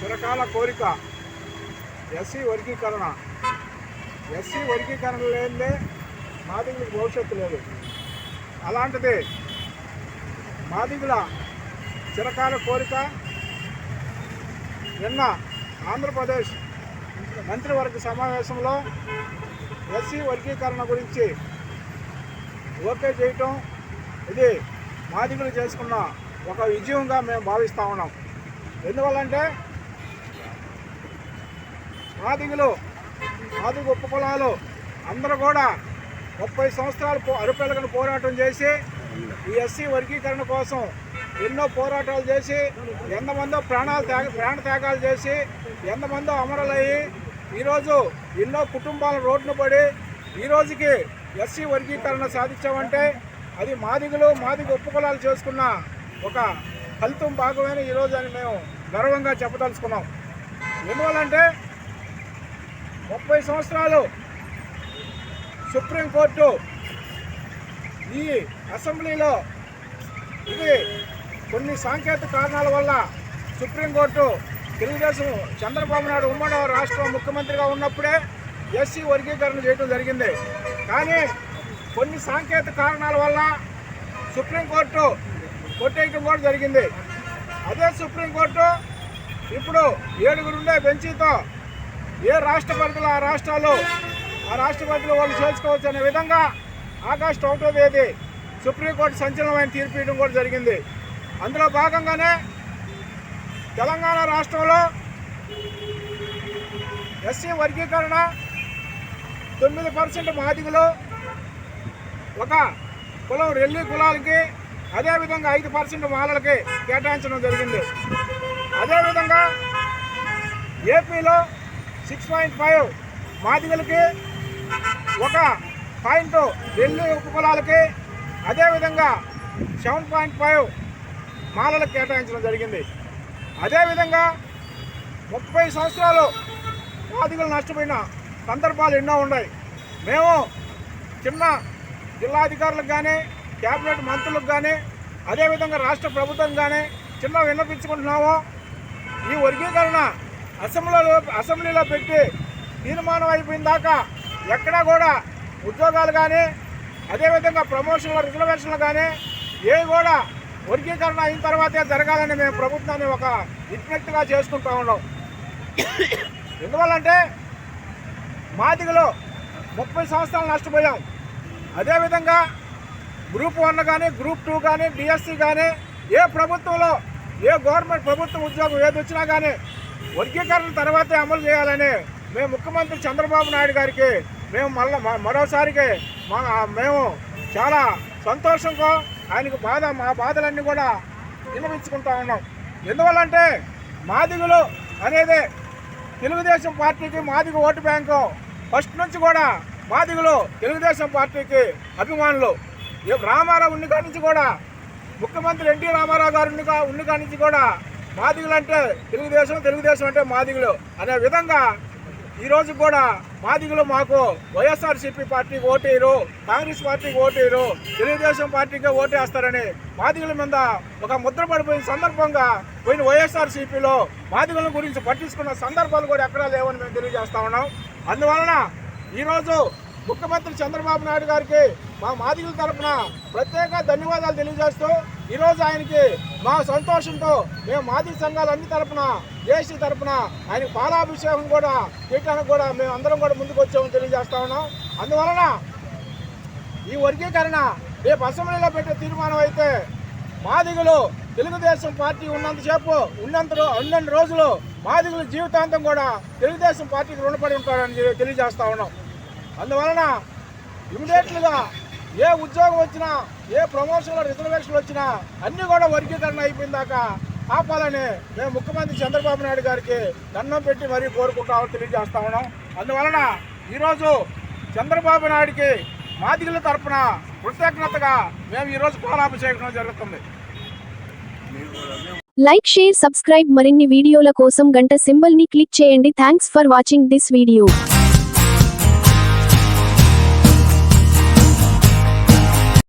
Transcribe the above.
చిరకాల కోరిక. ఎస్సీ వర్గీకరణ. ఎస్సీ వర్గీకరణ లేనిదే మాదిగులకు భవిష్యత్తు లేదు. అలాంటిది మాదిగుల చిరకాల కోరిక నిన్న ఆంధ్రప్రదేశ్ మంత్రివర్గ సమావేశంలో ఎస్సీ వర్గీకరణ గురించి ఓకే చేయటం ఇది మాదిగులు చేసుకున్న ఒక విజయంగా మేము భావిస్తూ ఉన్నాం. ఎందువల్లంటే మాదిగులు మాదిగు ఉప కులాలు అందరూ కూడా ముప్పై సంవత్సరాలు పో- పోరాటం చేసి ఈ ఎస్సీ వర్గీకరణ కోసం ఎన్నో పోరాటాలు చేసి ఎంతమందో ప్రాణాలు త్యాగ ప్రాణ త్యాగాలు చేసి ఎంతమందో అమరులయ్యి ఈరోజు ఎన్నో కుటుంబాలు రోడ్డున పడి ఈరోజుకి ఎస్సీ వర్గీకరణ సాధించామంటే అది మాదిగులు మాదిగ ఒప్పుకులాలు చేసుకున్న ఒక ఫలితం భాగమైన ఈరోజు అని మేము గర్వంగా చెప్పదలుచుకున్నాం. ఎందువల్లంటే ముప్పై సంవత్సరాలు సుప్రీంకోర్టు ఈ అసెంబ్లీలో ఇది కొన్ని సాంకేతిక కారణాల వల్ల సుప్రీంకోర్టు తెలుగుదేశం చంద్రబాబు నాయుడు ఉమ్మడి రాష్ట్ర ముఖ్యమంత్రిగా ఉన్నప్పుడే ఎస్సీ వర్గీకరణ చేయడం జరిగింది. కానీ కొన్ని సాంకేతిక కారణాల వల్ల సుప్రీంకోర్టు కొట్టేయటం కూడా జరిగింది. అదే సుప్రీంకోర్టు ఇప్పుడు ఏడుగురుండే బెంచీతో ఏ రాష్ట్ర పరిధిలో ఆ రాష్ట్రాలు ఆ రాష్ట్ర పరిధిలో వాళ్ళు చేసుకోవచ్చు అనే విధంగా ఆగస్టు ఒకటో తేదీ సుప్రీంకోర్టు సంచలనమైన తీర్పు ఇవ్వడం కూడా జరిగింది. అందులో భాగంగానే తెలంగాణ రాష్ట్రంలో ఎస్సీ వర్గీకరణ తొమ్మిది పర్సెంట్ మాదిగలు ఒక కులం రెల్లి కులాలకి అదేవిధంగా ఐదు పర్సెంట్ మాలలకి కేటాయించడం జరిగింది. అదేవిధంగా ఏపీలో సిక్స్ పాయింట్ ఫైవ్ మాదిగలకి ఒక పాయింట్ రెల్లి ఉపకులాలకి అదేవిధంగా సెవెన్ పాయింట్ ఫైవ్ మాలలకు కేటాయించడం జరిగింది. అదేవిధంగా ముప్పై సంవత్సరాలు మాదిగలు నష్టపోయిన సందర్భాలు ఎన్నో ఉన్నాయి. మేము చిన్న జిల్లాధికారులకు కానీ క్యాబినెట్ మంత్రులకు కానీ అదేవిధంగా రాష్ట్ర ప్రభుత్వం కానీ చిన్న విన్నపించుకుంటున్నాము. ఈ వర్గీకరణ అసెంబ్లీలో అసెంబ్లీలో పెట్టి తీర్మానం అయిపోయిన దాకా ఎక్కడా కూడా ఉద్యోగాలు కానీ అదేవిధంగా ప్రమోషన్లు రిజర్వేషన్లు కానీ ఏవి కూడా వర్గీకరణ అయిన తర్వాతే జరగాలని మేము ప్రభుత్వాన్ని ఒక విజ్ఞప్తిగా చేసుకుంటా ఉన్నాం. ఎందువల్లంటే మాదిగలో ముప్పై సంవత్సరాలు నష్టపోయాం. అదేవిధంగా గ్రూప్ వన్ కానీ గ్రూప్ టూ కానీ డిఎస్సి కానీ ఏ ప్రభుత్వంలో ఏ గవర్నమెంట్ ప్రభుత్వ ఉద్యోగం ఏది వచ్చినా కానీ వర్గీకరణ తర్వాతే అమలు చేయాలని మేము ముఖ్యమంత్రి చంద్రబాబు నాయుడు గారికి మేము మళ్ళీ మరోసారికి మా మేము చాలా సంతోషంగా ఆయనకు బాధ మా బాధలన్నీ కూడా విన్నవించుకుంటా ఉన్నాం. ఎందువల్లంటే మాదిగులు అనేది తెలుగుదేశం పార్టీకి మాదిగ ఓటు బ్యాంకు. ఫస్ట్ నుంచి కూడా మాదిగులు తెలుగుదేశం పార్టీకి అభిమానులు. ఈ రామారావు ఉన్ని కాడి నుంచి కూడా ముఖ్యమంత్రి ఎన్టీ రామారావు గారు ఉన్ని కా- ఉన్ని నుంచి కూడా మాదిగులు అంటే తెలుగుదేశం తెలుగుదేశం అంటే మాదిగులు అనే విధంగా ఈరోజు కూడా మాదిగులు మాకు వైఎస్ఆర్సీపీ పార్టీకి ఓటేయరు కాంగ్రెస్ పార్టీకి ఓటేయరు తెలుగుదేశం పార్టీకే ఓటేస్తారని మాదిగుల మీద ఒక ముద్ర పడిపోయిన సందర్భంగా పోయిన వైఎస్ఆర్సీపీలో మాదిగుల గురించి పట్టించుకున్న సందర్భాలు కూడా ఎక్కడా లేవని మేము తెలియజేస్తా ఉన్నాం. అందువలన ఈరోజు ముఖ్యమంత్రి చంద్రబాబు నాయుడు గారికి మా మాదిగుల తరపున ప్రత్యేక ధన్యవాదాలు తెలియజేస్తూ ఈరోజు ఆయనకి మా సంతోషంతో మేము మాదిగ సంఘాలు అన్ని తరపున జేసీ తరపున ఆయన పాలాభిషేకం కూడా చేయడానికి కూడా మేము అందరం కూడా ముందుకు వచ్చామని తెలియజేస్తా ఉన్నాం. అందువలన ఈ వర్గీకరణ రేపు అసెంబ్లీలో పెట్టే తీర్మానం అయితే మాదిగులు తెలుగుదేశం పార్టీ ఉన్నంతసేపు ఉన్నంత ఉన్నన్ని రోజులు మాదిగుల జీవితాంతం కూడా తెలుగుదేశం పార్టీకి రుణపడి ఉంటారని తెలియజేస్తా ఉన్నాం. అందువలన ఇమీడియట్లుగా ఏ ఉద్యోగం వచ్చినా ఏ ప్రమోషన్లో రిజర్వేషన్లు వచ్చినా అన్నీ కూడా వర్గీకరణ అయిపోయిందాక ఆపాలని మేము ముఖ్యమంత్రి చంద్రబాబు నాయుడు గారికి దండం పెట్టి మరీ కోరుకుంటామని తెలియజేస్తా ఉన్నాం. అందువలన ఈరోజు చంద్రబాబు నాయుడికి మాదిగల తరఫున కృతజ్ఞతగా మేము ఈరోజు పాలాభిషేకం జరుగుతుంది. లైక్ షేర్ సబ్స్క్రైబ్ మరిన్ని వీడియోల కోసం గంట సింబల్ని క్లిక్ చేయండి. Thanks for watching this video.